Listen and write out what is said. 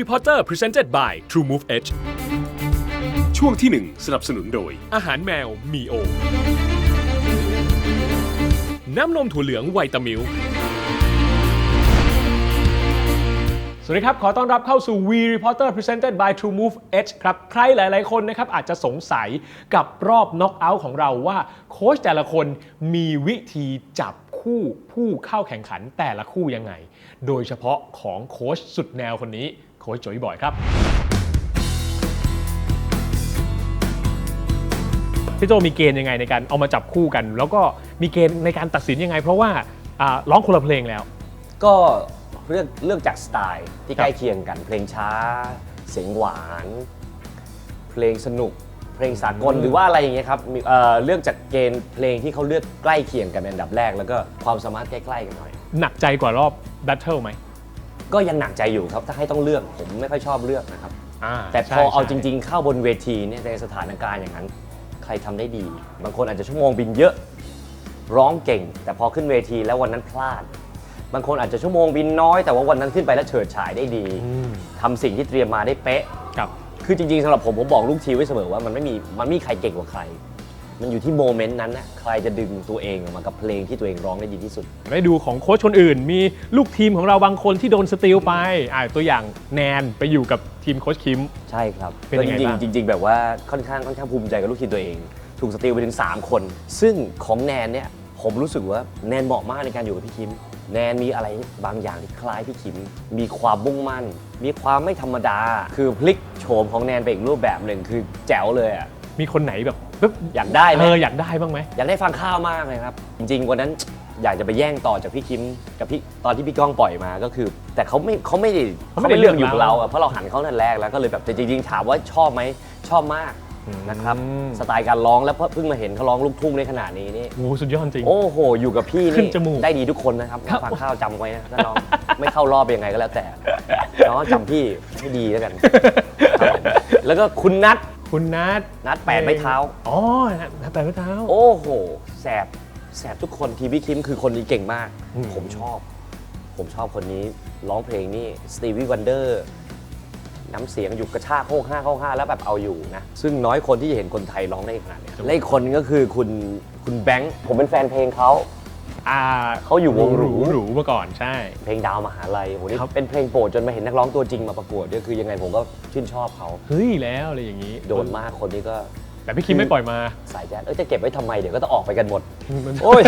We Reporter Presented by True Move Edge ช่วงที่ 1 สนับสนุนโดย อาหารแมวมีโอ น้ำนมถั่วเหลืองไวตามิลสวัสดีครับ ขอต้อนรับเข้าสู่ We Reporter Presented by True Move Edge ครับ ใครหลาย ๆ คนนะครับ อาจจะสงสัยกับรอบน็อกเอาท์ของเราว่า โค้ชแต่ละคนมีวิธีจับ คู่ผู้เข้าแข่งขันแต่ละคู่ยังไง โดยเฉพาะของโค้ชสุดแนวคนนี้โค้ชโจยบอยครับพี่โจมีเกณฑ์ยังไงในการเอามาจับคู่กัน แล้วก็มีเกณฑ์ในการตัดสินยังไง เพราะว่าอ่าร้องคนละเพลงแล้ว ก็เลือกเลือกจากสไตล์ที่ใกล้เคียงกัน เพลงช้า เสียงหวาน เพลงสนุก เพลงสากลหรือว่าอะไรอย่างเงี้ยครับมีเอ่อเลือกจากเกณฑ์เพลงที่เขาเลือกใกล้เคียงกันเป็นอันดับแรก แล้วก็ความสามารถใกล้ๆกันหน่อย หนักใจกว่ารอบแบทเทิลไหมก็ยังหนักใจอยู่ครับถ้าให้ต้องเลือกผมไม่ค่อยชอบเลือกนะครับอ่าแต่พใช่อเอาใช่จริง ๆ เข้าบนเวทีเนี่ยในสถานการณ์อย่างนั้น ใครทำได้ดี บางคนอาจจะชั่วโมงบินเยอะร้องเก่ง แต่พอขึ้นเวทีแล้ววันนั้นพลาด บางคนอาจจะชั่วโมงบินน้อยแต่ว่าวันนั้นขึ้นไปแล้วเฉิดฉายได้ดีอืมทำสิ่งที่เตรียมมาได้เป๊ะกับ คือจริงๆสำหรับผมผมบอกลูกทีมไว้เสมอว่ามันไม่มีมันไม่มีใครเก่งกว่าใคร มันอยู่ที่โมเมนต์นั้นนะใครจะดึงตัวเองออกมากับเพลงที่ตัวเองร้องได้ดีที่สุด ได้ดูของโค้ชคนอื่น มีลูกทีมของเราบางคนที่โดนสตีลไปอ่าตัวอย่างแนนไปอยู่กับทีมโค้ชคิม ใช่ครับเป็นก็ยังจไงริงบ้าง ๆจริง ๆ แบบว่าค่อนข้างค่อนข้างภูมิใจกับลูกทีมตัวเอง ถูกสตีลไปถึง 3 คน ซึ่งของแนนเนี่ยผมรู้สึกว่าแนนเหมาะมากในการอยู่กับพี่คิม แนนมีอะไรบางอย่างที่คล้ายพี่คิม มีความมุ่งมั่น มีความไม่ธรรมดา คือพลิกโฉมของแนนไปอีกรูปแบบหนึ่งคือแจ๋วเลยอะ มีคนไหนแบบปึ๊บอยากได้ไหมเอออยากได้บ้างไหมอยากได้ฟังข้าวมากเลยครับ จริงๆวันนั้นอยากจะไปแย่งต่อจากพี่คิมกับพี่ตอนที่พี่ก้องปล่อยมาก็คือ แต่เขาไม่เขาไม่ได้เขาไม่ได้เลือกอยู่กับเลือกเราเราอะเพราะเราหันเขาตั้งแต่แรกแล้วก็เลยแบบแต่จริงๆถามว่าชอบไหมชอบมาก นะครับอืม สไตล์การร้องแล้วเพิ่งมาเห็นเขาร้องลูกทุ่งได้ขนาดนี้นี่ โอ้โหสุดยอดจริง โอ้โห อยู่กับพี่ขึ้นี่นจมูก ได้ดีทุกคนนะครับครับฟังข้าวจำไว้นะถ้าน้อง ไม่เข้ารอบยังไงก็แล้วแต่น้องจำพี่ให้ดีแล้วกันครับผมแล้วก็คุณนัทคุณนัทนัทแปดไม้เท้า อ๋อนัทแปดไม้เท้า โอ้โห แสบแสบทุกคนทีพี่คิมคือคนนี้เก่งมาก อืม ผมชอบ ผมชอบคนนี้ร้องเพลงนี่สตีวีวันเดอร์ น้ำเสียงอยู่กระชากโคกห้าโคกห้าแล้วแบบเอาอยู่นะ ซึ่งน้อยคนที่จะเห็นคนไทยร้องได้ขนาดเนี้ยและอีกคนก็คือคุณคุณแบงค์ผมเป็นแฟนเพลงเขา อ่าเขาอยู่วงหรู หรูมาก่อนใช่ เพลงดาวมหาลัยโหนี่ครับ เป็นเพลงโปรดจนมาเห็นนักร้องตัวจริงมาประกวดเนี่ยคือยังไงผมก็ชื่นชอบเขาเฮ้ยแล้วอะไรอย่างนี้โดนมากคนนี้ก็แต่พี่คิมไม่ปล่อยมา สายแจ๊ดเอ้ยจะเก็บไว้ทำไมเดี๋ยวก็จะออกไปกันหมดมันโอ้ย